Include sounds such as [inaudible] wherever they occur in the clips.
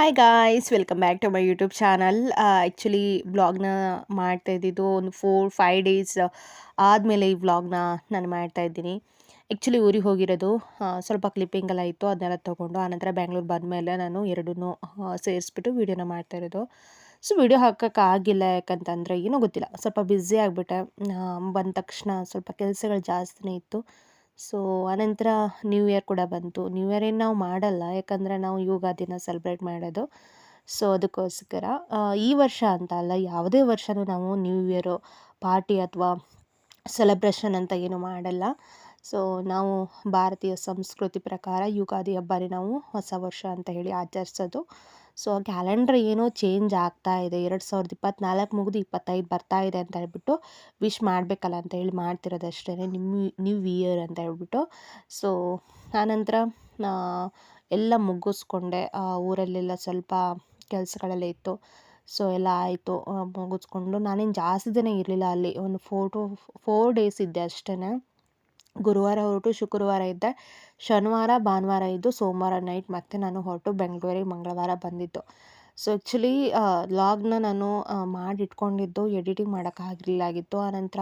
Hi guys welcome back to my YouTube channel actually ವ್ಲಾಗ್ನ ಮಾಡ್ತಾ ಇದ್ದಿದ್ದು ಒಂದು ಫೋರ್ ಫೈವ್ ಡೇಸ್ ಆದಮೇಲೆ ಈ ವ್ಲಾಗ್ನ ನಾನು ಮಾಡ್ತಾ ಇದ್ದೀನಿ. ಆ್ಯಕ್ಚುಲಿ ಊರಿಗೆ ಹೋಗಿರೋದು ಸ್ವಲ್ಪ ಕ್ಲಿಪ್ಪಿಂಗ್ ಎಲ್ಲ ಇತ್ತು, ಅದನ್ನೆಲ್ಲ ತೊಗೊಂಡು, ಆನಂತರ ಬಂದ ಬಂದಮೇಲೆ ನಾನು ಎರಡನ್ನೂ ಸೇರಿಸ್ಬಿಟ್ಟು ವೀಡಿಯೋನ ಮಾಡ್ತಾ ಇರೋದು. ಸೊ ವೀಡಿಯೋ ಹಾಕೋಕ್ಕಾಗಿಲ್ಲ ಯಾಕಂತಂದರೆ ಏನೂ ಗೊತ್ತಿಲ್ಲ. ಸ್ವಲ್ಪ ಬ್ಯುಸಿ ಆಗಿಬಿಟ್ಟೆ. ಬಂದ ತಕ್ಷಣ ಸ್ವಲ್ಪ ಕೆಲಸಗಳು ಜಾಸ್ತಿನೇ ಇತ್ತು. ಸೊ, ಆನಂತರ ನ್ಯೂ ಇಯರ್ ಕೂಡ ಬಂತು. ನ್ಯೂ ಇಯರ್ ಏನು ನಾವು ಮಾಡಲ್ಲ. ಯಾಕಂದರೆ ನಾವು ಯುಗಾದಿನ ಸೆಲೆಬ್ರೇಟ್ ಮಾಡೋದು. ಸೊ, ಅದಕ್ಕೋಸ್ಕರ ಈ ವರ್ಷ ಅಂತ ಅಲ್ಲ, ಯಾವುದೇ ವರ್ಷವೂ ನಾವು ನ್ಯೂ ಇಯರು ಪಾರ್ಟಿ ಅಥವಾ ಸೆಲೆಬ್ರೇಷನ್ ಅಂತ ಏನು ಮಾಡಲ್ಲ. ಸೊ, ನಾವು ಭಾರತೀಯ ಸಂಸ್ಕೃತಿ ಪ್ರಕಾರ ಯುಗಾದಿ ಹಬ್ಬನೇ ನಾವು ಹೊಸ ವರ್ಷ ಅಂತ ಹೇಳಿ ಆಚರಿಸೋದು. ಸೊ, ಕ್ಯಾಲೆಂಡ್ರ್ ಏನೋ ಚೇಂಜ್ ಆಗ್ತಾ ಇದೆ. ಎರಡು ಸಾವಿರದ ಇಪ್ಪತ್ತ್ನಾಲ್ಕು ಮುಗಿದು ಇಪ್ಪತ್ತೈದು ಬರ್ತಾ ಇದೆ ಅಂತ ಹೇಳ್ಬಿಟ್ಟು ವಿಶ್ ಮಾಡಬೇಕಲ್ಲ ಅಂತ ಹೇಳಿ ಮಾಡ್ತಿರೋದಷ್ಟೇ ನಿಮ್ಮ ನ್ಯೂ ಇಯರ್ ಅಂತ ಹೇಳ್ಬಿಟ್ಟು. ಸೊ, ಆನಂತರ ಎಲ್ಲ ಮುಗಿಸ್ಕೊಂಡೆ. ಊರಲ್ಲೆಲ್ಲ ಸ್ವಲ್ಪ ಕೆಲಸಗಳೆಲ್ಲ ಇತ್ತು. ಸೊ, ಎಲ್ಲ ಆಯಿತು. ಮುಗಿಸ್ಕೊಂಡು ನಾನೇನು ಜಾಸ್ತಿ ದಿನ ಇರಲಿಲ್ಲ ಅಲ್ಲಿ. ಒಂದು ಫೋರ್ ಟು ಫೋರ್ ಡೇಸ್ ಇದ್ದೆ ಅಷ್ಟೇ ಗುರುವಾರ ಹೊರಟು ಶುಕ್ರವಾರ ಇದ್ದೆ ಶನಿವಾರ, ಭಾನುವಾರ ಇದ್ದು ಸೋಮವಾರ ನೈಟ್ ಮತ್ತೆ ನಾನು ಹೊರಟು ಬೆಂಗಳೂರಿಗೆ ಮಂಗಳವಾರ ಬಂದಿದ್ದು. ಸೊ ಆ್ಯಕ್ಚುಲಿ ಲಾಗ್ನ ನಾನು ಮಾಡಿ ಇಟ್ಕೊಂಡಿದ್ದು ಎಡಿಟಿಂಗ್ ಮಾಡೋಕ್ಕಾಗಲಿಲ್ಲಾಗಿತ್ತು ಆನಂತರ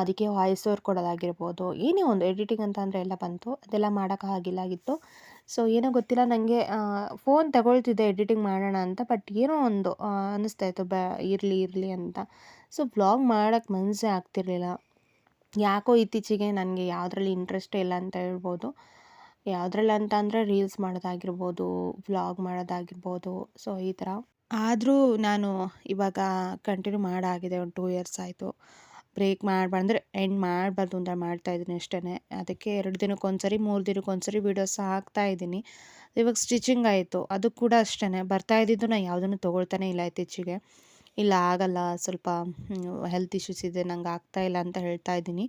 ಅದಕ್ಕೆ ವಾಯ್ಸ್ ಓವರ್ ಕೊಡೋದಾಗಿರ್ಬೋದು. ಏನೇ ಒಂದು ಎಡಿಟಿಂಗ್ ಅಂತ ಅಂದರೆ ಎಲ್ಲ ಬಂತು. ಅದೆಲ್ಲ ಮಾಡೋಕ್ಕಾಗಿಲ್ಲಾಗಿತ್ತು ಸೊ ಏನೋ ಗೊತ್ತಿಲ್ಲ ನನಗೆ ಫೋನ್ ತಗೊಳ್ತಿದ್ದೆ ಎಡಿಟಿಂಗ್ ಮಾಡೋಣ ಅಂತ ಬಟ್ ಏನೋ ಒಂದು ಅನ್ನಿಸ್ತಾ ಇತ್ತು, ಬ, ಇರಲಿ ಇರಲಿ ಅಂತ. ಸೊ ಬ್ಲಾಗ್ ಮಾಡೋಕ್ಕೆ ಮನಸ್ಸೇ ಆಗ್ತಿರ್ಲಿಲ್ಲ. ಯಾಕೋ ಇತ್ತೀಚೆಗೆ ನನಗೆ ಯಾವುದ್ರಲ್ಲಿ ಇಂಟ್ರೆಸ್ಟೇ ಇಲ್ಲ ಅಂತ ಹೇಳ್ಬೋದು. ಯಾವುದ್ರಲ್ಲಿ ಅಂತ ಅಂದರೆ ರೀಲ್ಸ್ ಮಾಡೋದಾಗಿರ್ಬೋದು ವ್ಲಾಗ್ ಮಾಡೋದಾಗಿರ್ಬೋದು ಸೊ ಈ ಥರ ಆದರೂ ನಾನು ಇವಾಗ ಕಂಟಿನ್ಯೂ ಮಾಡಾಗಿದೆ ಒಂದು ಟೂ ಇಯರ್ಸ್ ಆಯಿತು. ಬ್ರೇಕ್ ಮಾಡಬಾರ್ದು ಅಂದರೆ ಎಂಡ್ ಮಾಡಬಾರ್ದು ಅಂತ ಮಾಡ್ತಾಯಿದ್ದೀನಿ ಅಷ್ಟೇ ಅದಕ್ಕೆ ಎರಡು ದಿನಕ್ಕೊಂದ್ಸರಿ, ಮೂರು ದಿನಕ್ಕೊಂದ್ಸರಿ ವೀಡಿಯೋಸ್ ಹಾಕ್ತಾ ಇದ್ದೀನಿ. ಇವಾಗ ಸ್ಟಿಚಿಂಗ್ ಆಯಿತು. ಅದು ಕೂಡ ಅಷ್ಟೇ ಬರ್ತಾ ಇದ್ದಿದ್ದು ನಾನು ಯಾವುದನ್ನು ತೊಗೊಳ್ತಾನೆ ಇಲ್ಲ ಇತ್ತೀಚೆಗೆ. ಇಲ್ಲ, ಆಗಲ್ಲ. ಸ್ವಲ್ಪ ಹೆಲ್ತ್ ಇಶ್ಯೂಸ್ ಇದೆ, ನಂಗೆ ಆಗ್ತಾಯಿಲ್ಲ ಅಂತ ಹೇಳ್ತಾ ಇದ್ದೀನಿ.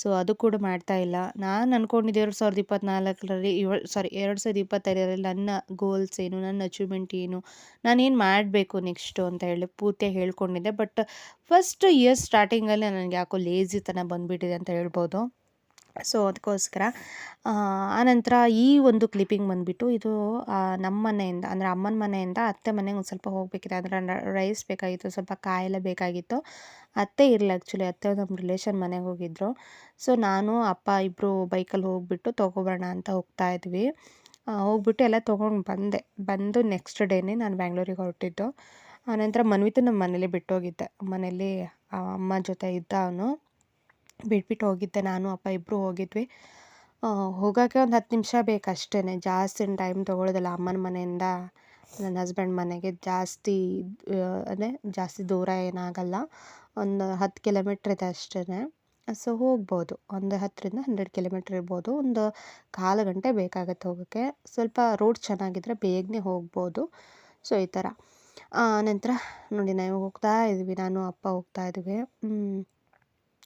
ಸೊ ಅದು ಕೂಡ ಮಾಡ್ತಾ ಇಲ್ಲ. ನಾನು ಅಂದ್ಕೊಂಡಿದ್ದೆ ಎರಡು ಸಾವಿರದ ಇಪ್ಪತ್ತ್ನಾಲ್ಕರಲ್ಲಿ ಏಳು ಸಾರಿ ಎರಡು ಸಾವಿರದ ಇಪ್ಪತ್ತೈದರಲ್ಲಿ ನನ್ನ ಗೋಲ್ಸ್ ಏನು, ನನ್ನ ಅಚೀವ್ಮೆಂಟ್ ಏನು ನಾನೇನು ಮಾಡಬೇಕು ನೆಕ್ಸ್ಟು ಅಂತ ಹೇಳಿ ಪೂರ್ತಿ ಹೇಳ್ಕೊಂಡಿದ್ದೆ. ಬಟ್ ಫಸ್ಟ್ ಇಯರ್ ಸ್ಟಾರ್ಟಿಂಗಲ್ಲೇ ನನಗೆ ಯಾಕೋ ಲೇಜಿತನ ಬಂದುಬಿಟ್ಟಿದೆ ಅಂತ ಹೇಳ್ಬೋದು. ಸೊ ಅದಕ್ಕೋಸ್ಕರ ಆನಂತರ ಈ ಒಂದು ಕ್ಲಿಪ್ಪಿಂಗ್ ಬಂದುಬಿಟ್ಟು ಇದು ನಮ್ಮ ಮನೆಯಿಂದ, ಅಂದರೆ ಅಮ್ಮನ ಮನೆಯಿಂದ ಅತ್ತೆ ಮನೆಗೆ ಒಂದು ಸ್ವಲ್ಪ ಹೋಗಬೇಕಿದೆ. ಅಂದರೆ ರೈಸ್ ಬೇಕಾಗಿತ್ತು, ಸ್ವಲ್ಪ ಕಾಯಿಲೆ ಬೇಕಾಗಿತ್ತು. ಅತ್ತೆ ಇರಲಿಲ್ಲ ಆ್ಯಕ್ಚುಲಿ ಅತ್ತೆ ನಮ್ಮ ರಿಲೇಷನ್ ಮನೆಗೆ ಹೋಗಿದ್ದರು ಸೊ ನಾನು, ಅಪ್ಪ ಇಬ್ಬರು ಬೈಕಲ್ಲಿ ಹೋಗ್ಬಿಟ್ಟು ತೊಗೊಬರೋಣ ಅಂತ ಹೋಗ್ತಾ ಇದ್ವಿ. ಹೋಗ್ಬಿಟ್ಟು ಎಲ್ಲ ತೊಗೊಂಡು ಬಂದೆ. ಬಂದು ನೆಕ್ಸ್ಟ್ ಡೇನೇ ನಾನು ಬ್ಯಾಂಗ್ಳೂರಿಗೆ ಹೊರಟಿದ್ದು. ಆನಂತರ ಮನ್ವಿತು ನಮ್ಮ ಮನೇಲಿ ಬಿಟ್ಟೋಗಿದ್ದೆ. ಮನೇಲಿ ಅಮ್ಮ ಜೊತೆ ಇದ್ದ ಅವನು. ಬಿಟ್ಬಿಟ್ಟು ಹೋಗಿದ್ದೆ. ನಾನು, ಅಪ್ಪ ಇಬ್ಬರು ಹೋಗಿದ್ವಿ. ಹೋಗೋಕ್ಕೆ ಒಂದು ಹತ್ತು ನಿಮಿಷ ಬೇಕಷ್ಟೇ ಜಾಸ್ತಿ ಟೈಮ್ ತೊಗೊಳ್ಳೋದಿಲ್ಲ ಅಮ್ಮನ ಮನೆಯಿಂದ ನನ್ನ ಹಸ್ಬೆಂಡ್ ಮನೆಗೆ ಜಾಸ್ತಿ ಅಂದರೆ ಜಾಸ್ತಿ ದೂರ ಏನಾಗಲ್ಲ. ಒಂದು ಹತ್ತು ಕಿಲೋಮೀಟ್ರ್ ಇದೆ ಅಷ್ಟೇ ಸೊ, ಹೋಗ್ಬೋದು. ಒಂದು ಹತ್ತರಿಂದ ಹಂಡ್ರೆಡ್ ಕಿಲೋಮೀಟ್ರ್ ಇರ್ಬೋದು. ಒಂದು ಕಾಲು ಗಂಟೆ ಬೇಕಾಗುತ್ತೆ ಹೋಗೋಕ್ಕೆ. ಸ್ವಲ್ಪ ರೋಡ್ ಚೆನ್ನಾಗಿದ್ರೆ ಬೇಗನೆ ಹೋಗ್ಬೋದು. ಸೊ, ಈ ಥರ ನಂತರ ನೋಡಿ, ನಾವು ಹೋಗ್ತಾ ಇದ್ವಿ. ನಾನು, ಅಪ್ಪ ಹೋಗ್ತಾ ಇದ್ವಿ.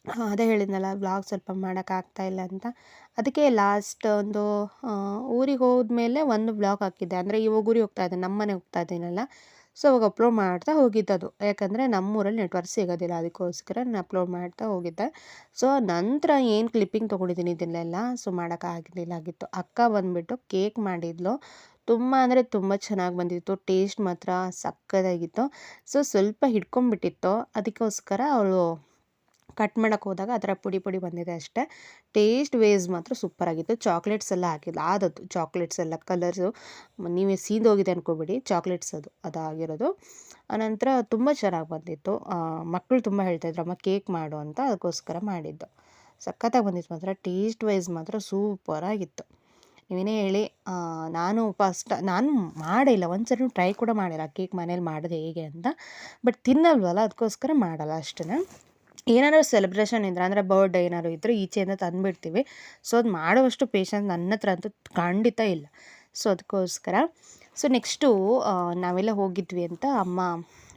ಅದೇ ಹೇಳಿದ್ನಲ್ಲ ವ್ಲಾಗ್ ಸ್ವಲ್ಪ ಮಾಡೋಕ್ಕಾಗ್ತಾ ಇಲ್ಲ ಅಂತ. ಅದಕ್ಕೆ ಲಾಸ್ಟ್ ಒಂದು ಊರಿಗೆ ಹೋದ್ಮೇಲೆ ಒಂದು ವ್ಲಾಗ್ ಹಾಕಿದ್ದೆ. ಅಂದರೆ ಇವಾಗ ಊರಿಗೆ ಹೋಗ್ತಾ ಇದ್ದೆ ನಮ್ಮ ಮನೆಗೆ ಹೋಗ್ತಾ ಇದ್ದೀನಲ್ಲ. ಸೊ ಅವಾಗ ಅಪ್ಲೋಡ್ ಮಾಡ್ತಾ ಹೋಗಿದ್ದದು. ಯಾಕಂದರೆ ನಮ್ಮೂರಲ್ಲಿ ನೆಟ್ವರ್ಕ್ ಸಿಗೋದಿಲ್ಲ, ಅದಕ್ಕೋಸ್ಕರ ನಾನು ಅಪ್ಲೋಡ್ ಮಾಡ್ತಾ ಹೋಗಿದ್ದೆ. ಸೊ ನಂತರ ಏನು ಕ್ಲಿಪ್ಪಿಂಗ್ ತೊಗೊಂಡಿದ್ದೀನಿ ಇದನ್ನೆಲ್ಲ ಸೊ ಮಾಡೋಕ್ಕಾಗಲಿಲ್ಲ ಆಗಿತ್ತು. ಅಕ್ಕ ಬಂದುಬಿಟ್ಟು ಕೇಕ್ ಮಾಡಿದ್ಲು. ತುಂಬ ಅಂದರೆ ತುಂಬ ಚೆನ್ನಾಗಿ ಬಂದಿತ್ತು ಟೇಸ್ಟ್ ಮಾತ್ರ ಸಕ್ಕತ್ತಾಗಿತ್ತು ಸೊ ಸ್ವಲ್ಪ ಹಿಡ್ಕೊಂಬಿಟ್ಟಿತ್ತು ಅದಕ್ಕೋಸ್ಕರ ಅವಳು ಕಟ್ ಮಾಡೋಕ್ಕೆ ಹೋದಾಗ ಆ ಪುಡಿ ಪುಡಿ ಬಂದಿದೆ ಅಷ್ಟೇ. ಟೇಸ್ಟ್ ವೇಸ್ ಮಾತ್ರ ಸೂಪರಾಗಿತ್ತು ಚಾಕ್ಲೇಟ್ಸ್ ಎಲ್ಲ ಹಾಕಿಲ್ಲ. ಆದದ್ದು ಚಾಕ್ಲೇಟ್ಸ್ ಎಲ್ಲ ಕಲರ್ಸು ನೀವೇ ಸೀದೋಗಿದೆ ಅನ್ಕೋಬೇಡಿ. ಚಾಕ್ಲೇಟ್ಸ್ ಅದು, ಅದಾಗಿರೋದು. ಆನಂತರ ತುಂಬ ಚೆನ್ನಾಗಿ ಬಂದಿತ್ತು. ಮಕ್ಕಳು ತುಂಬ ಹೇಳ್ತಾಯಿದ್ರು ಅಮ್ಮ ಕೇಕ್ ಮಾಡು ಅಂತ ಅದಕ್ಕೋಸ್ಕರ ಮಾಡಿದ್ದು. ಸಖತ್ತಾಗಿ ಬಂದಿತ್ತು ಮಾತ್ರ. ಟೇಸ್ಟ್ ವೈಸ್ ಮಾತ್ರ ಸೂಪರಾಗಿತ್ತು ನೀವೇನೇ ಹೇಳಿ ನಾನು ಫಸ್ಟ್ ನಾನು ಮಾಡಿಲ್ಲ ಒಂದು ಸರಿ ಟ್ರೈ ಕೂಡ ಮಾಡಿಲ್ಲ. ಕೇಕ್ ಮನೇಲಿ ಮಾಡೋದು ಹೇಗೆ ಅಂತ. ಬಟ್ ತಿನ್ನಲ್ವಲ್ಲ, ಅದಕ್ಕೋಸ್ಕರ ಮಾಡಲ್ಲ ಅಷ್ಟೇ ಏನಾದ್ರು ಸೆಲೆಬ್ರೇಷನ್ ಇದ್ರೆ, ಅಂದರೆ ಬರ್ಡೇ ಏನಾದ್ರು ಇದ್ದರೆ ಈಚೆಯಿಂದ ತಂದುಬಿಡ್ತೀವಿ. ಸೊ ಅದು ಮಾಡುವಷ್ಟು ಪೇಷನ್ಸ್ ನನ್ನ ಹತ್ರ ಅಂತೂ ಖಂಡಿತ ಇಲ್ಲ. ಸೊ ಅದಕ್ಕೋಸ್ಕರ ಸೊ ನೆಕ್ಸ್ಟು ನಾವೆಲ್ಲ ಹೋಗಿದ್ವಿ ಅಂತ ಅಮ್ಮ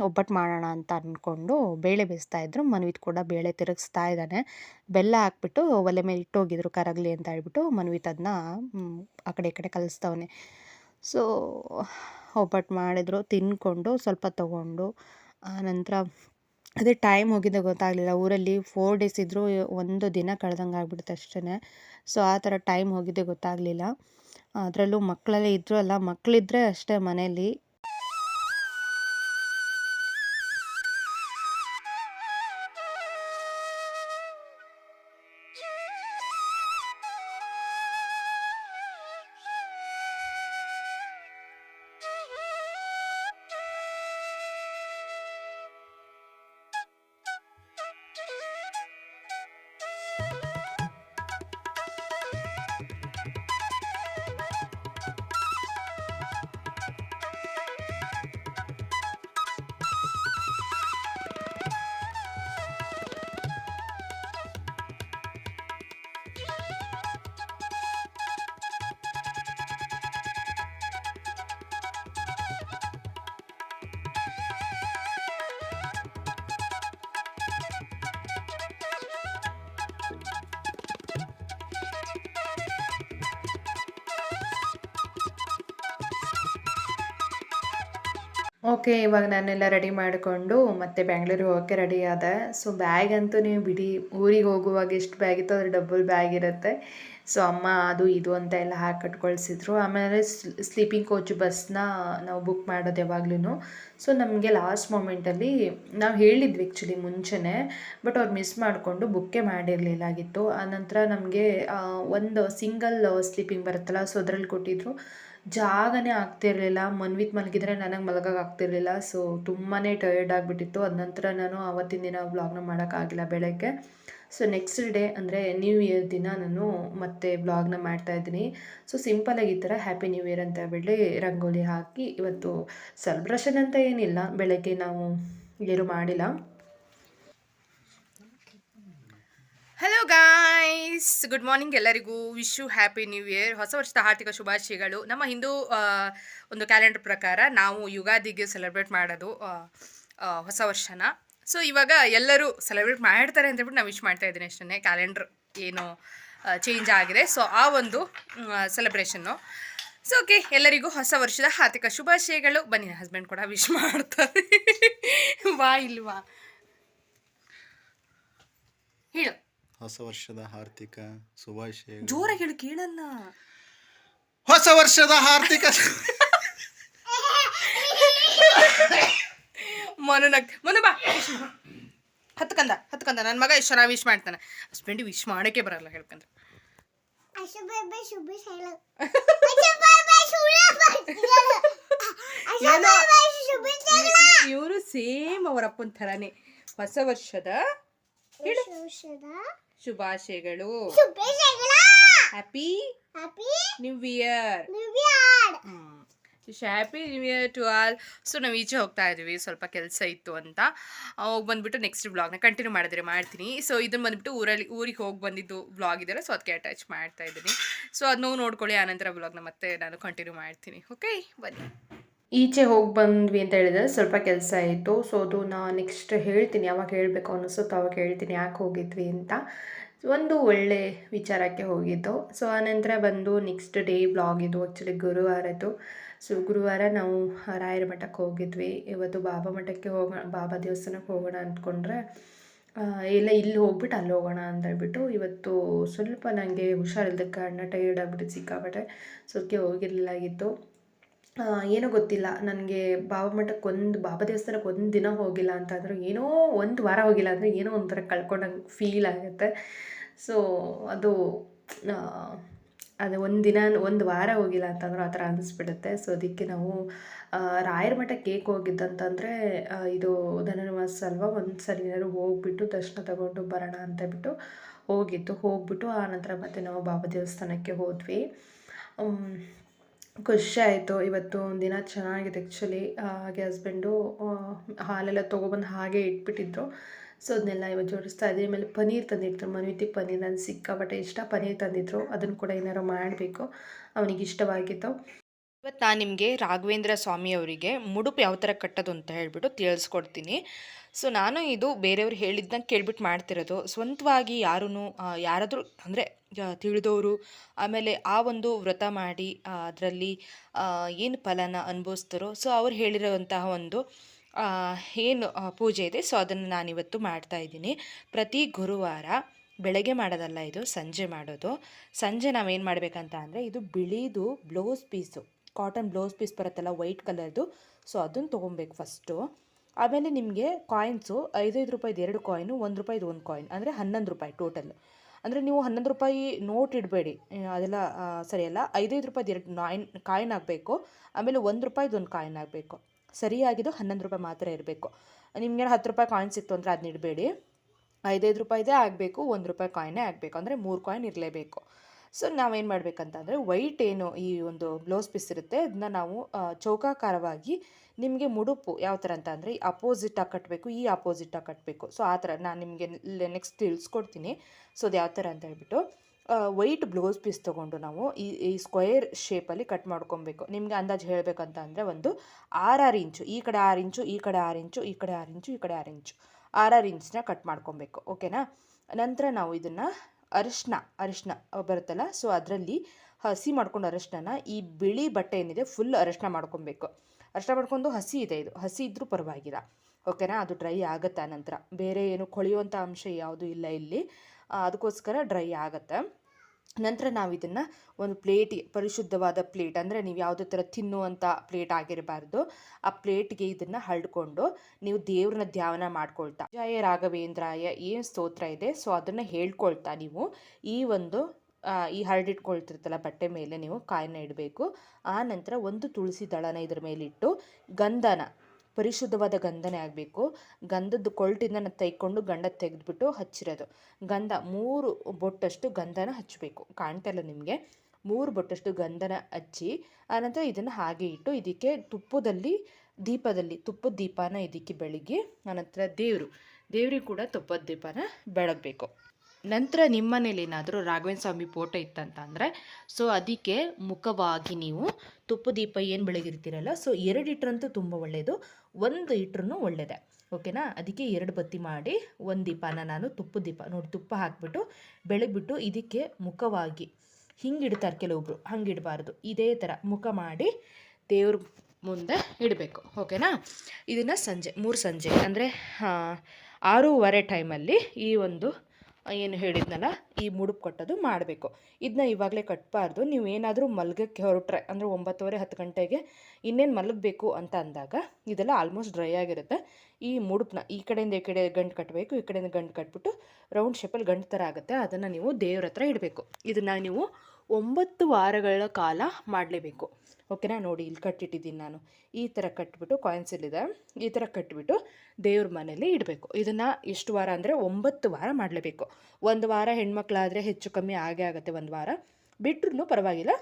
ಒಬ್ಬಟ್ಟು ಮಾಡೋಣ ಅಂತ ಅಂದ್ಕೊಂಡು ಬೇಳೆ ಬೇಯಿಸ್ತಾ ಇದ್ರು. ಮನ್ವಿತ್ ಕೂಡ ಬೇಳೆ ತಿರುಗಿಸ್ತಾ ಇದ್ದಾನೆ. ಬೆಲ್ಲ ಹಾಕ್ಬಿಟ್ಟು ಒಲೆ ಮೇಲೆ ಇಟ್ಟೋಗಿದ್ರು ಕರಗಲಿ ಅಂತ ಹೇಳ್ಬಿಟ್ಟು ಮನ್ವಿತ್ ಅದನ್ನ ಆ ಕಡೆ ಈ ಕಡೆ ಕಲಿಸ್ತವನೆ ಸೊ ಒಬ್ಬಟ್ಟು ಮಾಡಿದ್ರು, ತಿನ್ಕೊಂಡು ಸ್ವಲ್ಪ ತೊಗೊಂಡು ಆನಂತರ ಅದೇ ಟೈಮ್ ಹೋಗಿದ್ದೆ ಗೊತ್ತಾಗಲಿಲ್ಲ. ಊರಲ್ಲಿ ಫೋರ್ ಡೇಸ್ ಇದ್ದರೂ ಒಂದು ದಿನ ಕಳೆದಂಗೆ ಆಗ್ಬಿಡುತ್ತೆ ಅಷ್ಟೇ ಸೊ ಆ ಥರ ಟೈಮ್ ಹೋಗಿದ್ದೆ ಗೊತ್ತಾಗಲಿಲ್ಲ. ಅದರಲ್ಲೂ ಮಕ್ಕಳೆಲ್ಲ ಇದ್ದರು ಅಲ್ಲ ಮಕ್ಕಳಿದ್ರೆ ಅಷ್ಟೇ ಮನೇಲಿ. ಓಕೆ, ಇವಾಗ ನಾನೆಲ್ಲ ರೆಡಿ ಮಾಡಿಕೊಂಡು ಮತ್ತೆ ಬೆಂಗಳೂರಿಗೆ ಹೋಗೋಕ್ಕೆ ರೆಡಿ ಆದೆ. ಸೊ ಬ್ಯಾಗ್ ಅಂತೂ ನೀವು ಬಿಡಿ, ಊರಿಗೆ ಹೋಗುವಾಗ ಎಷ್ಟು ಬ್ಯಾಗ್ ಇತ್ತು ಅದ್ರ ಡಬಲ್ ಬ್ಯಾಗ್ ಇರುತ್ತೆ. ಸೊ ಅಮ್ಮ ಅದು ಇದು ಅಂತ ಎಲ್ಲ ಹಾಕಿ ಕಟ್ಕೊಳ್ಸಿದ್ರು. ಆಮೇಲೆ ಸ್ಲೀಪಿಂಗ್ ಕೋಚ್ ಬಸ್ನ ನಾವು ಬುಕ್ ಮಾಡೋದು ಯಾವಾಗ್ಲೂ ಸೊ ನಮಗೆ ಲಾಸ್ಟ್ ಮೂಮೆಂಟಲ್ಲಿ ನಾವು ಹೇಳಿದ್ವಿ ಆ್ಯಕ್ಚುಲಿ ಮುಂಚೆನೇ ಬಟ್ ಅವ್ರು ಮಿಸ್ ಮಾಡಿಕೊಂಡು ಬುಕ್ಕೇ ಮಾಡಿರಲಿಲ್ಲಾಗಿತ್ತು ಆನಂತರ ನಮಗೆ ಒಂದು ಸಿಂಗಲ್ ಸ್ಲೀಪಿಂಗ್ ಬರುತ್ತಲ್ಲ ಸೊ ಅದ್ರಲ್ಲಿ ಕೊಟ್ಟಿದ್ರು. ಜಾಗನೇ ಆಗ್ತಿರಲಿಲ್ಲ ಮನ್ವಿತ್ ಮಲಗಿದ್ರೆ ನನಗೆ ಮಲಗಕ್ಕೆ ಆಗ್ತಿರಲಿಲ್ಲ ಸೊ ತುಂಬಾ ಟಯರ್ಡ್ ಆಗಿಬಿಟ್ಟಿತ್ತು. ಅದ ನಂತರ ನಾನು ಆವತ್ತಿನ ದಿನ ವ್ಲಾಗ್ನ ಮಾಡೋಕ್ಕಾಗಿಲ್ಲ ಬೆಳಗ್ಗೆ. ಸೊ ನೆಕ್ಸ್ಟ್ ಡೇ ಅಂದರೆ ನ್ಯೂ ಇಯರ್ ದಿನ ನಾನು ಮತ್ತೆ ವ್ಲಾಗ್ನ ಮಾಡ್ತಾಯಿದ್ದೀನಿ ಸೊ ಸಿಂಪಲಾಗಿ ಈ ಥರ ಹ್ಯಾಪಿ ನ್ಯೂ ಇಯರ್ ಅಂತ ಹೇಳ್ಬಿಟ್ಟು ರಂಗೋಲಿ ಹಾಕಿ ಇವತ್ತು ಸೆಲೆಬ್ರೇಷನ್ ಅಂತ ಏನಿಲ್ಲ. ಬೆಳಗ್ಗೆ ನಾವು ಏನು ಮಾಡಿಲ್ಲ. ಗಾಯ್ಸ್ ಗುಡ್ ಮಾರ್ನಿಂಗ್ ಎಲ್ಲರಿಗೂ. Wish you happy new year ಹೊಸ ವರ್ಷದ ಆರ್ಥಿಕ ಶುಭಾಶಯಗಳು. ನಮ್ಮ ಹಿಂದೂ ಒಂದು ಕ್ಯಾಲೆಂಡರ್ ಪ್ರಕಾರ ನಾವು ಯುಗಾದಿಗೆ ಸೆಲೆಬ್ರೇಟ್ ಮಾಡೋದು ಹೊಸ ವರ್ಷನ. ಸೊ ಇವಾಗ ಎಲ್ಲರೂ ಸೆಲೆಬ್ರೇಟ್ ಮಾಡ್ತಾರೆ ಅಂತ ಹೇಳ್ಬಿಟ್ಟು ನಾವು ವಿಶ್ ಮಾಡ್ತಾ ಇದ್ದೀನಿ ಅಷ್ಟೇ ಕ್ಯಾಲೆಂಡರ್ ಏನು ಚೇಂಜ್ ಆಗಿದೆ. ಸೊ ಆ ಒಂದು ಸೆಲೆಬ್ರೇಷನ್ನು ಸೊ ಓಕೆ ಎಲ್ಲರಿಗೂ ಹೊಸ ವರ್ಷದ ಆರ್ಥಿಕ ಶುಭಾಶಯಗಳು. ಬನ್ನಿ ಹಸ್ಬೆಂಡ್ ಕೂಡ ವಿಶ್ ಮಾಡ್ತಾರೆ. [laughs] ವಾ ಇಲ್ವಾ? ಹೇಳು. ಹೊಸ ವರ್ಷದ ಹಾರ್ದಿಕ ಶುಭಾಶಯ ಜೋರಾಗಿ ಹೇಳು ಕೇಳಲ್ಲ. ಹೊಸ ವರ್ಷದ ಆರ್ಥಿಕ ಮನು ನಗ್ ಹತ್ತು ಕಂದ ಹತ್ತು ಕಂದ. ನನ್ನ ಮಗ ಎಷ್ಟು ಚೆನ್ನಾಗಿ ವಿಶ್ ಮಾಡ್ತಾನೆ. ಹಸ್ಬೆಂಡ್ ವಿಶ್ ಮಾಡೋಕೆ ಬರಲ್ಲ ಹೇಳ್ಕಂದ್ರೆ [laughs] ಇವರು ಸೇಮ್ ಅವರಪ್ಪನ ಅಪ್ಪನ ಥರಾನೇ. ಹೊಸ ವರ್ಷದ ಹೇಳು. ಶುಭಾಶಯಗಳು. Happy new year happy new year to all so ನಾವು ಈಚೆ ಹೋಗ್ತಾ ಇದ್ದೀವಿ ಸ್ವಲ್ಪ ಕೆಲಸ ಇತ್ತು ಅಂತ. ಹೋಗಿ ಬಂದ್ಬಿಟ್ಟು ನೆಕ್ಸ್ಟ್ ಬ್ಲಾಗ್ನ ಕಂಟಿನ್ಯೂ ಮಾಡಿದ್ರೆ ಮಾಡ್ತೀನಿ. ಸೊ ಇದನ್ನ ಬಂದ್ಬಿಟ್ಟು ಊರಲ್ಲಿ ಊರಿಗೆ ಹೋಗಿ ಬಂದಿದ್ದು ಬ್ಲಾಗ್ ಇದೆಯಲ್ಲ ಸೊ ಅದಕ್ಕೆ ಅಟ್ಯಾಚ್ ಮಾಡ್ತಾ ಇದ್ದೀನಿ. ಸೊ ಅದನ್ನ ನೋಡ್ಕೊಳ್ಳಿ. ಆನಂತರ ಬ್ಲಾಗ್ನ ಮತ್ತೆ ನಾನು ಕಂಟಿನ್ಯೂ ಮಾಡ್ತೀನಿ. ಓಕೆ ಬನ್ನಿ. ಈಚೆ ಹೋಗಿ ಬಂದ್ವಿ ಅಂತ ಹೇಳಿದ್ರೆ ಸ್ವಲ್ಪ ಕೆಲಸ ಆಯಿತು. ಸೊ ಅದು ನಾನು ನೆಕ್ಸ್ಟ್ ಹೇಳ್ತೀನಿ ಯಾವಾಗ ಹೇಳಬೇಕು ಅನ್ನಿಸುತ್ತೋ ಅವಾಗ ಹೇಳ್ತೀನಿ ಯಾಕೆ ಹೋಗಿದ್ವಿ ಅಂತ. ಒಂದು ಒಳ್ಳೆ ವಿಚಾರಕ್ಕೆ ಹೋಗಿದ್ದು. ಸೊ ಆನಂತರ ಬಂದು ನೆಕ್ಸ್ಟ್ ಡೇ ಬ್ಲಾಗ್ ಇದು ಆ್ಯಕ್ಚುಲಿ ಗುರುವಾರ ಇದು ಸೊ ಗುರುವಾರ ನಾವು ರಾಯರ ಮಠಕ್ಕೆ ಹೋಗಿದ್ವಿ. ಇವತ್ತು ಬಾಬಾ ಮಠಕ್ಕೆ ಹೋಗೋಣ ಬಾಬಾ ದೇವಸ್ಥಾನಕ್ಕೆ ಹೋಗೋಣ ಅಂದ್ಕೊಂಡ್ರೆ ಇಲ್ಲ ಇಲ್ಲಿ ಹೋಗ್ಬಿಟ್ಟು ಅಲ್ಲಿ ಹೋಗೋಣ ಅಂತ ಹೇಳ್ಬಿಟ್ಟು ಇವತ್ತು ಸ್ವಲ್ಪ ನನಗೆ ಹುಷಾರಿಲ್ಲದ ಕಾರಣ ಟೈರ್ಡ್ ಆಗ್ಬಿಟ್ಟು ಸಿಕ್ಕಾಪಟ್ಟೆ. ಸೊ ಅದಕ್ಕೆ ಹೋಗಿರಲಿಲ್ಲಾಗಿತ್ತು. ಆ, ಏನೋ ಗೊತ್ತಿಲ್ಲ. ನನಗೆ ಬಾಬಾ ಮಠಕ್ಕೆ ಒಂದು ಬಾಬಾ ದೇವಸ್ಥಾನಕ್ಕೆ ಒಂದು ದಿನ ಹೋಗಿಲ್ಲ ಅಂತಂದರೂ ಏನೋ ಒಂದು ವಾರ ಹೋಗಿಲ್ಲ ಅಂದರೆ ಏನೋ ಒಂಥರ ಕಳ್ಕೊಂಡಂಗೆ ಫೀಲ್ ಆಗುತ್ತೆ. ಸೊ ಅದು ಆ, ಅದು ಒಂದು ದಿನ ಒಂದು ವಾರ ಹೋಗಿಲ್ಲ ಅಂತಂದ್ರೆ ಆ ಥರ ಅನ್ನಿಸ್ಬಿಡುತ್ತೆ ಸೊ ಅದಕ್ಕೆ ನಾವು ಆ, ರಾಯರ ಮಠಕ್ಕೆ ಏಕೆ ಹೋಗಿದ್ದಂತಂದರೆ ಇದು ಧನುರ್ಮಾಸ ಅಲ್ವಾ ಒಂದು ಸರಿ ಏನಾದ್ರು ಹೋಗ್ಬಿಟ್ಟು ದರ್ಶನ ತಗೊಂಡು ಬರೋಣ ಅಂತ ಬಿಟ್ಟು ಹೋಗಿತ್ತು ಹೋಗ್ಬಿಟ್ಟು ನಂತರ ಮತ್ತೆ ನಾವು ಬಾಬಾ ದೇವಸ್ಥಾನಕ್ಕೆ ಹೋದ್ವಿ. ಖುಷಿ ಆಯಿತು. ಇವತ್ತು ಒಂದು ದಿನ ಚೆನ್ನಾಗಿದೆ ಆ್ಯಕ್ಚುಲಿ ಹಾಗೆ ಹಸ್ಬೆಂಡು ಹಾಲೆಲ್ಲ ತೊಗೊಬಂದು ಹಾಗೆ ಇಟ್ಬಿಟ್ಟಿದ್ರು. ಸೊ ಅದನ್ನೆಲ್ಲ ಇವತ್ತು ಜೋಡಿಸ್ತಾ ಇದ್ದೀವಿ ಆಮೇಲೆ ಪನ್ನೀರ್ ತಂದಿದ್ರು ಮನ್ವಿತಿಗೆ ಪನ್ನೀರ್. ನಾನು ಸಿಕ್ಕಾಪಟ್ಟೆ ಇಷ್ಟ. ಪನ್ನೀರ್ ತಂದಿದ್ರು. ಅದನ್ನು ಕೂಡ ಏನಾರು ಮಾಡಬೇಕು. ಅವನಿಗೆ ಇಷ್ಟವಾಗಿತ್ತು. ಇವತ್ತು ನಾನು ನಿಮಗೆ ರಾಘವೇಂದ್ರ ಸ್ವಾಮಿ ಅವರಿಗೆ ಮುಡುಪು ಯಾವ ಥರ ಕಟ್ಟೋದು ಅಂತ ಹೇಳಿಬಿಟ್ಟು ತಿಳಿಸ್ಕೊಡ್ತೀನಿ. ಸೊ ನಾನು ಇದು ಬೇರೆಯವ್ರು ಹೇಳಿದ್ದನ್ನ ಕೇಳ್ಬಿಟ್ಟು ಮಾಡ್ತಿರೋದು. ಸ್ವಂತವಾಗಿ ಯಾರೂ ಯಾರಾದರೂ ಅಂದರೆ ತಿಳಿದವರು, ಆಮೇಲೆ ಆ ಒಂದು ವ್ರತ ಮಾಡಿ ಅದರಲ್ಲಿ ಏನು ಫಲನ ಅನುಭವಿಸ್ತಾರೋ ಸೊ ಅವ್ರು ಹೇಳಿರೋವಂತಹ ಒಂದು ಏನು ಪೂಜೆ ಇದೆ. ಸೊ ಅದನ್ನು ನಾನಿವತ್ತು ಮಾಡ್ತಾ ಇದ್ದೀನಿ. ಪ್ರತಿ ಗುರುವಾರ ಬೆಳಗ್ಗೆ ಮಾಡೋದಲ್ಲ ಇದು, ಸಂಜೆ ಮಾಡೋದು. ಸಂಜೆ ನಾವೇನು ಮಾಡಬೇಕಂತ ಅಂದರೆ, ಇದು ಬಿಳಿದು blouse piece. Cotton blouse piece ಬರುತ್ತಲ್ಲ ವೈಟ್ ಕಲರ್ದು ಸೊ ಅದನ್ನು ತೊಗೊಬೇಕು ಫಸ್ಟು ಆಮೇಲೆ ನಿಮಗೆ ಕಾಯಿನ್ಸು ಐದೈದು ರೂಪಾಯಿದು ಎರಡು ಕಾಯಿನು ಒಂದು ರೂಪಾಯಿದು ಒಂದು ಕಾಯಿನ್ ಅಂದರೆ ಹನ್ನೊಂದು ರೂಪಾಯಿ ಟೋಟಲ್ ಅಂದರೆ ನೀವು ಹನ್ನೊಂದು ರೂಪಾಯಿ ನೋಟ್ ಇಡಬೇಡಿ. ಅದೆಲ್ಲ ಸರಿಯಲ್ಲ. ಐದೈದು ರೂಪಾಯಿದು ಎರಡು ನಾಯಿನ್ ಕಾಯಿನ್ ಆಗಬೇಕು. ಆಮೇಲೆ ಒಂದು ರೂಪಾಯಿದು ಒಂದು ಕಾಯಿನ್ ಆಗಬೇಕು. ಸರಿಯಾಗಿದ್ದು ಹನ್ನೊಂದು ರೂಪಾಯಿ ಮಾತ್ರ ಇರಬೇಕು. ನಿಮಗೆ ಹತ್ತು ರೂಪಾಯಿ ಕಾಯಿನ್ ಸಿಕ್ತು ಅಂದರೆ ಅದನ್ನ ಇಡಬೇಡಿ. ಐದೈದು ರೂಪಾಯಿದೇ ಆಗಬೇಕು, ಒಂದು ರೂಪಾಯಿ ಕಾಯಿನೇ ಆಗಬೇಕು. ಅಂದರೆ ಮೂರು ಕಾಯಿನ್ ಇರಲೇಬೇಕು. ಸೊ, ನಾವೇನು ಮಾಡಬೇಕಂತಂದರೆ, ವೈಟ್ ಏನು ಈ ಒಂದು ಬ್ಲೌಸ್ ಪೀಸ್ ಇರುತ್ತೆ ಅದನ್ನ ನಾವು ಚೌಕಾಕಾರವಾಗಿ ನಿಮಗೆ ಮುಡುಪು ಯಾವ ಥರ ಅಂತ ಅಂದರೆ, ಈ ಅಪೋಸಿಟಾಗಿ ಕಟ್ಟಬೇಕು ಈ ಅಪೋಸಿಟಾಗಿ ಕಟ್ಟಬೇಕು ಸೊ, ಆ ಥರ ನಾನು ನಿಮಗೆ ನೆಕ್ಸ್ಟ್ ತಿಳಿಸ್ಕೊಡ್ತೀನಿ. ಸೊ, ಅದು ಯಾವ ಥರ ಅಂತ ಹೇಳ್ಬಿಟ್ಟು ವೈಟ್ ಬ್ಲೌಸ್ ಪೀಸ್ ತೊಗೊಂಡು ನಾವು ಈ ಈ ಸ್ಕ್ವೇರ್ ಶೇಪಲ್ಲಿ ಕಟ್ ಮಾಡ್ಕೊಬೇಕು. ನಿಮಗೆ ಅಂದಾಜು ಹೇಳಬೇಕಂತ ಅಂದರೆ ಒಂದು ಆರಾರು ಇಂಚು, ಈ ಕಡೆ ಆರು ಇಂಚು, ಈ ಕಡೆ ಆರು ಇಂಚು, ಈ ಕಡೆ ಆರು ಇಂಚು, ಈ ಕಡೆ ಆರು ಇಂಚು, ಆರಾರು ಇಂಚನ್ನ ಕಟ್ ಮಾಡ್ಕೊಬೇಕು. ಓಕೆನಾ? ನಂತರ ನಾವು ಇದನ್ನು ಅರಿಶಿನ ಅರಿಶಿನ ಬರುತ್ತಲ್ಲ ಸೊ ಅದರಲ್ಲಿ ಹಸಿ ಮಾಡ್ಕೊಂಡು ಅರಿಶಿನ ಈ ಬಿಳಿ ಬಟ್ಟೆ ಏನಿದೆ ಫುಲ್ ಅರಿಶಿನ ಮಾಡ್ಕೊಬೇಕು. ಅರಿಶಿನ ಮಾಡ್ಕೊಂಡು ಹಸಿ ಇದೆ ಇದು. ಹಸಿ ಇದ್ದರೂ ಪರವಾಗಿಲ್ಲ. ಓಕೆನಾ ಅದು ಡ್ರೈ ಆಗುತ್ತೆ ನಂತರ. ಬೇರೆ ಏನು ಕೊಳೆಯುವಂಥ ಅಂಶ ಯಾವುದೂ ಇಲ್ಲ ಇಲ್ಲಿ. ಅದಕ್ಕೋಸ್ಕರ ಡ್ರೈ ಆಗುತ್ತೆ. ನಂತರ ನಾವು ಇದನ್ನು ಒಂದು ಪ್ಲೇಟಿಗೆ ಪರಿಶುದ್ಧವಾದ ಪ್ಲೇಟ್, ಅಂದರೆ ನೀವು ಯಾವುದೇ ಥರ ತಿನ್ನುವಂಥ ಪ್ಲೇಟ್ ಆಗಿರಬಾರ್ದು. ಆ ಪ್ಲೇಟ್ಗೆ ಇದನ್ನು ಹರಡ್ಕೊಂಡು ನೀವು ದೇವ್ರನ್ನ ಧ್ಯಾನ ಮಾಡ್ಕೊಳ್ತಾ. ಜಯ ರಾಘವೇಂದ್ರಾಯ ಏನು ಸ್ತೋತ್ರ ಇದೆ, ಸೊ ಅದನ್ನು ಹೇಳ್ಕೊಳ್ತಾ ನೀವು. ಈ ಒಂದು ಈ ಹರಡಿಟ್ಕೊಳ್ತಿರ್ತಲ್ಲ ಬಟ್ಟೆ ಮೇಲೆ ನೀವು ಕಾಯನ್ನ ಇಡಬೇಕು. ಆ ನಂತರ ಒಂದು ತುಳಸಿ ದಳನ ಇದ್ರ ಮೇಲಿಟ್ಟು ಗಂಧನ ಪರಿಶುದ್ಧವಾದ ಗಂಧನೇ ಆಗಬೇಕು. ಗಂಧದ ಕೊಳ್ಟಿಂದ ತೆಗೆಕೊಂಡು ಗಂಡ ತೆಗೆದ್ಬಿಟ್ಟು ಹಚ್ಚಿರೋದು. ಗಂಧ ಮೂರು ಬೊಟ್ಟಷ್ಟು ಗಂಧನ ಹಚ್ಚಬೇಕು ಕಾಣ್ತಾ ಇಲ್ಲ ನಿಮಗೆ? ಮೂರು ಬೊಟ್ಟಷ್ಟು ಗಂಧನ ಹಚ್ಚಿ, ಆನಂತರ ಇದನ್ನು ಹಾಗೆ ಇಟ್ಟು ಇದಕ್ಕೆ ತುಪ್ಪದಲ್ಲಿ, ದೀಪದಲ್ಲಿ, ತುಪ್ಪದ ದೀಪನ ಇದಕ್ಕೆ ಬೆಳಗ್ಗೆ ಆನಂತರ ದೇವರು, ದೇವ್ರಿಗೆ ಕೂಡ ತುಪ್ಪದ ದೀಪನ ಬೆಳಗಬೇಕು. ನಂತರ ನಿಮ್ಮ ಮನೇಲಿ ಏನಾದರೂ ರಾಘವೇಂದ್ರ ಸ್ವಾಮಿ ಫೋಟೋ ಇತ್ತಂತಂದರೆ ಸೊ ಅದಕ್ಕೆ ಮುಖವಾಗಿ ನೀವು ತುಪ್ಪ ದೀಪ ಏನು ಬೆಳಗಿರ್ತೀರಲ್ಲ, ಸೊ ಎರಡು ಇಟ್ರಂತೂ ತುಂಬ ಒಳ್ಳೆಯದು ಒಂದು ಇಟ್ರೂ ಒಳ್ಳೆಯದೇ ಓಕೆನಾ? ಅದಕ್ಕೆ ಎರಡು ಬತ್ತಿ ಮಾಡಿ ಒಂದು ದೀಪನ ನಾನು ತುಪ್ಪದ ದೀಪ, ನೋಡಿ ತುಪ್ಪ ಹಾಕಿಬಿಟ್ಟು ಬೆಳಗ್ಬಿಟ್ಟು ಇದಕ್ಕೆ ಮುಖವಾಗಿ ಹಿಂಗೆ ಇಡ್ತಾರೆ ಕೆಲವೊಬ್ರು, ಹಂಗೆ ಇಡಬಾರ್ದು. ಇದೇ ಥರ ಮುಖ ಮಾಡಿ ದೇವ್ರ ಮುಂದೆ ಇಡಬೇಕು. ಓಕೆನಾ? ಇದನ್ನು ಸಂಜೆ, ಮೂರು ಸಂಜೆ, ಅಂದರೆ ಆರೂವರೆ ಟೈಮಲ್ಲಿ ಈ ಒಂದು ಏನು ಹೇಳಿದ್ನಲ್ಲ, ಈ ಮುಡುಪು ಕಟ್ಟೋದು ಮಾಡಬೇಕು. ಇದನ್ನ ಇವಾಗಲೇ ಕಟ್ಟಬಾರ್ದು ನೀವು ಏನಾದರೂ ಮಲ್ಗಕ್ಕೆ ಹೊರಟ್ರೆ, ಅಂದರೆ ಒಂಬತ್ತುವರೆ, ಹತ್ತು ಗಂಟೆಗೆ ಇನ್ನೇನು ಮಲಗಬೇಕು ಅಂತ ಅಂದಾಗ, ಇದೆಲ್ಲ ಆಲ್ಮೋಸ್ಟ್ ಡ್ರೈ ಆಗಿರುತ್ತೆ. ಈ ಮುಡುಪನ್ನ ಈ ಕಡೆಯಿಂದ ಈ ಕಡೆ ಗಂಟು ಕಟ್ಟಬೇಕು ಈ ಕಡೆಯಿಂದ ಗಂಟು ಕಟ್ಬಿಟ್ಟು ರೌಂಡ್ ಶೇಪಲ್ಲಿ ಗಂಟು ಥರ ಆಗುತ್ತೆ. ಅದನ್ನು ನೀವು ದೇವ್ರ ಹತ್ರ ಇಡಬೇಕು. ಇದನ್ನು ನೀವು ಒಂಬತ್ತು ವಾರಗಳ ಕಾಲ ಮಾಡಲೇಬೇಕು. ಓಕೆನಾ? ನೋಡಿ, ಇಲ್ಲಿ ಕಟ್ಟಿಟ್ಟಿದ್ದೀನಿ ನಾನು. ಈ ಥರ ಕಟ್ಬಿಟ್ಟು ಕಾಯಿನ್ಸ್ ಇಲ್ಲಿದೆ ಈ ಥರ ಕಟ್ಬಿಟ್ಟು ದೇವ್ರ ಮನೇಲಿ ಇಡಬೇಕು. ಇದನ್ನು ಎಷ್ಟು ವಾರ ಅಂದರೆ ಒಂಬತ್ತು ವಾರ ಮಾಡಲೇಬೇಕು. ಒಂದು ವಾರ ಹೆಣ್ಮಕ್ಳಾದರೆ ಹೆಚ್ಚು ಕಮ್ಮಿ ಆಗೇ ಆಗುತ್ತೆ ಒಂದು ವಾರ. ಬಿಟ್ರೂ ಪರವಾಗಿಲ್ಲ.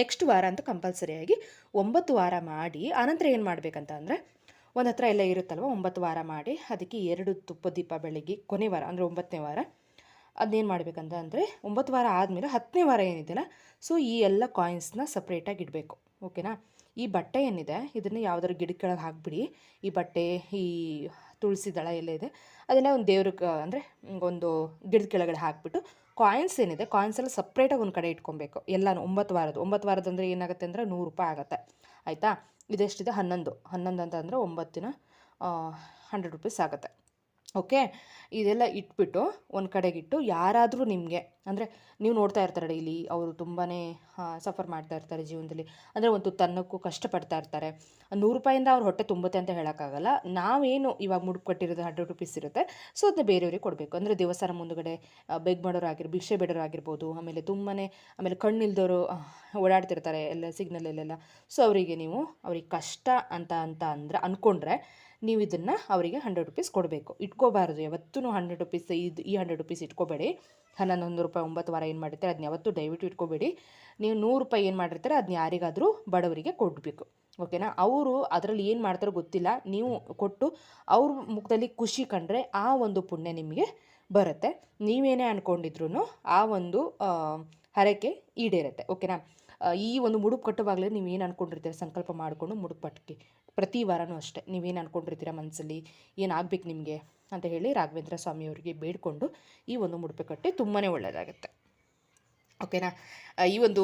ನೆಕ್ಸ್ಟ್ ವಾರ ಅಂತ ಕಂಪಲ್ಸರಿಯಾಗಿ ಒಂಬತ್ತು ವಾರ ಮಾಡಿ, ಆನಂತರ ಏನು ಮಾಡಬೇಕಂತ ಅಂದರೆ, ಒಂದು ಹತ್ರ ಎಲ್ಲ ಇರುತ್ತಲ್ವ? ಒಂಬತ್ತು ವಾರ ಮಾಡಿ, ಅದಕ್ಕೆ ಎರಡು ತುಪ್ಪ ದೀಪ ಬೆಳಗ್ಗೆ ಕೊನೆ ವಾರ, ಅಂದರೆ ಒಂಬತ್ತನೇ ವಾರ. ಅದನ್ನೇನು ಮಾಡಬೇಕಂತ ಅಂದರೆ ಒಂಬತ್ತು ವಾರ ಆದಮೇಲೆ ಹತ್ತನೇ ವಾರ ಏನಿದೆಯಲ್ಲ ಸೊ ಈ ಎಲ್ಲ ಕಾಯಿನ್ಸ್ನ ಸಪ್ರೇಟಾಗಿ ಇಡಬೇಕು ಓಕೆನಾ ಈ ಬಟ್ಟೆ ಏನಿದೆ, ಇದನ್ನು ಯಾವ್ದಾದ್ರು ಗಿಡದ ಕೆಳಗೆ ಹಾಕ್ಬಿಡಿ. ಈ ಬಟ್ಟೆ, ಈ ತುಳಸಿ ದಳ ಎಲ್ಲ ಇದೆ ಅದೆಲ್ಲ ಒಂದು ದೇವ್ರಿಗೆ, ಅಂದರೆ ಒಂದು ಗಿಡದ ಕೆಳಗಡೆ ಹಾಕ್ಬಿಟ್ಟು ಕಾಯಿನ್ಸ್ ಏನಿದೆ ಕಾಯಿನ್ಸ್ ಎಲ್ಲ ಸಪ್ರೇಟಾಗಿ ಒಂದು ಕಡೆ ಇಟ್ಕೊಬೇಕು, ಎಲ್ಲನೂ ಒಂಬತ್ತು ವಾರದ್ದು ಒಂಬತ್ತು ವಾರದಂದರೆ ಏನಾಗುತ್ತೆ ಅಂದರೆ ನೂರು ರೂಪಾಯಿ ಆಗುತ್ತೆ, ಆಯಿತಾ? ಇದೆಷ್ಟಿದೆ? ಹನ್ನೊಂದು. ಹನ್ನೊಂದು ಅಂತ ಅಂದರೆ ಒಂಬತ್ತಿನ ಹಂಡ್ರೆಡ್ ರುಪೀಸ್ ಆಗುತ್ತೆ. ಓಕೆ? ಇದೆಲ್ಲ ಇಟ್ಬಿಟ್ಟು ಒಂದು ಕಡೆಗಿಟ್ಟು ಯಾರಾದರೂ ನಿಮಗೆ, ಅಂದರೆ ನೀವು ನೋಡ್ತಾ ಇರ್ತಾರೆ ಡೈಲಿ ಅವರು ತುಂಬಾ ಸಫರ್ ಮಾಡ್ತಾ ಇರ್ತಾರೆ ಜೀವನದಲ್ಲಿ. ಅಂದರೆ ಒಂದು ತನ್ನಕ್ಕೂ ಕಷ್ಟಪಡ್ತಾ ಇರ್ತಾರೆ. ನೂರು ರೂಪಾಯಿಂದ ಅವ್ರ ಹೊಟ್ಟೆ ತುಂಬುತ್ತೆ ಅಂತ ಹೇಳೋಕ್ಕಾಗಲ್ಲ. ನಾವೇನು ಇವಾಗ ಮುಡುಪು ಕಟ್ಟಿರೋದು ಹಂಡ್ರೆಡ್ ರುಪೀಸ್ ಇರುತ್ತೆ. ಸೊ ಅದನ್ನ ಬೇರೆಯವ್ರಿಗೆ ಕೊಡಬೇಕು. ಅಂದರೆ ದೇವಸ್ಥಾನ ಮುಂದುಗಡೆ ಬೆಗ್ ಮಾಡೋರು ಆಗಿರ್, ಭಿಕ್ಷೆ ಬೇಡೋರು ಆಗಿರ್ಬೋದು, ಆಮೇಲೆ ತುಂಬಾ ಆಮೇಲೆ ಕಣ್ಣಿಲ್ದವರು ಓಡಾಡ್ತಿರ್ತಾರೆ ಎಲ್ಲ ಸಿಗ್ನಲಲ್ಲೆಲ್ಲ ಸೊ ಅವರಿಗೆ ನೀವು ಅವ್ರಿಗೆ ಕಷ್ಟ ಅಂತ ಅಂತ ಅಂದರೆ ಅಂದ್ಕೊಂಡ್ರೆ ನೀವು ಇದನ್ನು ಅವರಿಗೆ ಹಂಡ್ರೆಡ್ ರುಪೀಸ್ ಕೊಡಬೇಕು. ಇಟ್ಕೋಬಾರ್ದು. ಯಾವತ್ತೂ ಹಂಡ್ರೆಡ್ ರುಪೀಸ್ ಇದು ಈ ಹಂಡ್ರೆಡ್ ರುಪೀಸ್ ಇಟ್ಕೋಬೇಡಿ. ಹನ್ನೊಂದು ರೂಪಾಯಿ ಒಂಬತ್ತು ವಾರ ಏನು ಮಾಡಿರ್ತಾರೆ ಅದನ್ನ ಯಾವತ್ತೂ ದಯವಿಟ್ಟು ಇಟ್ಕೋಬೇಡಿ. ನೀವು ನೂರು ರೂಪಾಯಿ ಏನು ಮಾಡಿರ್ತಾರೆ ಅದನ್ನ ಯಾರಿಗಾದರೂ ಬಡವರಿಗೆ ಕೊಡಬೇಕು. ಓಕೆನಾ ಅವರು ಅದರಲ್ಲಿ ಏನು ಮಾಡ್ತಾರೋ ಗೊತ್ತಿಲ್ಲ. ನೀವು ಕೊಟ್ಟು ಅವ್ರ ಮುಖದಲ್ಲಿ ಖುಷಿ ಕಂಡ್ರೆ ಆ ಒಂದು ಪುಣ್ಯ ನಿಮಗೆ ಬರುತ್ತೆ. ನೀವೇನೇ ಅಂದ್ಕೊಂಡಿದ್ರು ಆ ಒಂದು ಹರಕೆ ಈಡೇರುತ್ತೆ. ಓಕೆನಾ ಈ ಒಂದು ಮುಡುಪು ಕಟ್ಟುವಾಗಲೇ ನೀವು ಏನು ಅಂದ್ಕೊಂಡಿರ್ತೀರ ಸಂಕಲ್ಪ ಮಾಡಿಕೊಂಡು ಮುಡುಪು ಪಟ್ಟಿ ಪ್ರತಿ ವಾರನೂ ಅಷ್ಟೇ. ನೀವೇನು ಅಂದ್ಕೊಂಡಿರ್ತೀರ ಮನಸ್ಸಲ್ಲಿ ಏನಾಗಬೇಕು ನಿಮಗೆ? ಅಂತ ಹೇಳಿ ರಾಘವೇಂದ್ರ ಸ್ವಾಮಿಯವರಿಗೆ ಬೇಡಿಕೊಂಡು ಈ ಒಂದು ಮುಡುಪೆ ಕಟ್ಟಿ ತುಂಬಾ ಒಳ್ಳೆಯದಾಗುತ್ತೆ ಓಕೆನಾ? ಈ ಒಂದು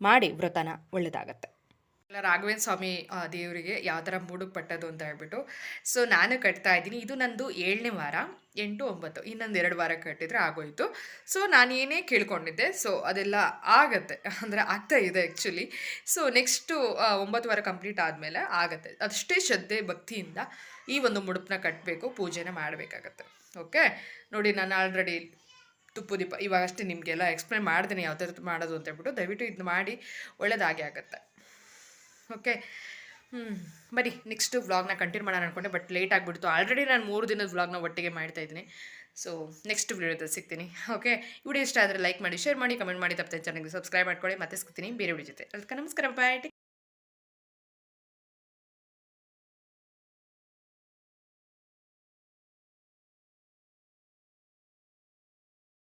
ಮಾಡಿ ವ್ರತನ ಒಳ್ಳೆಯದಾಗತ್ತೆ ರಾಘವೇಂದ್ರ ಸ್ವಾಮಿ ದೇವರಿಗೆ ಯಾವ ಥರ ಪಟ್ಟದು ಅಂತ ಹೇಳ್ಬಿಟ್ಟು. ಸೊ ನಾನು ಕಟ್ತಾ ಇದ್ದೀನಿ. ಇದು ನಂದು ಏಳನೇ ವಾರ, ಎಂಟು ಒಂಬತ್ತು, ಇನ್ನೊಂದು ಎರಡು ವಾರ ಕಟ್ಟಿದರೆ ಆಗೋಯಿತು. ಸೊ ನಾನು ಏನೇ ಕೇಳ್ಕೊಂಡಿದ್ದೆ ಸೊ ಅದೆಲ್ಲ ಆಗತ್ತೆ, ಅಂದರೆ ಆಗ್ತಾ ಇದೆ ಆ್ಯಕ್ಚುಲಿ ಸೊ ನೆಕ್ಸ್ಟು ಒಂಬತ್ತು ವಾರ ಕಂಪ್ಲೀಟ್ ಆದಮೇಲೆ ಆಗತ್ತೆ. ಅಷ್ಟೇ ಶ್ರದ್ಧೆ, ಭಕ್ತಿಯಿಂದ ಈ ಒಂದು ಮುಡುಪನ್ನ ಕಟ್ಟಬೇಕು ಪೂಜೆನ ಮಾಡಬೇಕಾಗತ್ತೆ. ಓಕೆ ನೋಡಿ, ನಾನು ಆಲ್ರೆಡಿ ತುಪ್ಪು ದೀಪ, ಇವಾಗಷ್ಟೇ ನಿಮಗೆಲ್ಲ ಎಕ್ಸ್ಪ್ಲೈನ್ ಮಾಡ್ತೀನಿ, ಯಾವ ಥರ ಮಾಡೋದು ಅಂತ ಹೇಳ್ಬಿಟ್ಟು ದಯವಿಟ್ಟು ಇದು ಮಾಡಿ ಒಳ್ಳೆಯದಾಗಿ ಆಗುತ್ತೆ. ಓಕೆ. ಹ್ಞೂ ಬನ್ನಿ ನೆಕ್ಸ್ಟು ವ್ಲಾಗ್ನ ಕಂಟಿನ್ಯೂ ಮಾಡೋಣ ಅನ್ಕೊಂಡೆ ಬಟ್ ಲೇಟ್ ಆಗಿಬಿಡ್ತು. ಆಲ್ರೆಡಿ ನಾನು ಮೂರು ದಿನದ ವ್ಲಾಗ್ನ ಒಟ್ಟಿಗೆ ಮಾಡ್ತಾ ಇದ್ದೀನಿ. ಸೊ ನೆಕ್ಸ್ಟ್ ವಿಡಿಯೋದಲ್ಲಿ ಸಿಗ್ತೀನಿ. ಓಕೆ ವಿಡಿಯೋ ಇಷ್ಟ ಆದರೆ ಲೈಕ್ ಮಾಡಿ ಶೇರ್ ಮಾಡಿ ಕಮೆಂಟ್ ಮಾಡಿ ತಪ್ಪದೆ ಚಾನಲ್ಗೆ ಸಬ್ಸ್ಕ್ರೈಬ್ ಮಾಡ್ಕೊಳ್ಳಿ. ಮತ್ತೆ ಸಿಗ್ತೀನಿ ಬೇರೆ ವಿಡಿಯೋ ಜೊತೆ. ಅದಕ್ಕೆ ನಮಸ್ಕಾರ ಬಾಯ್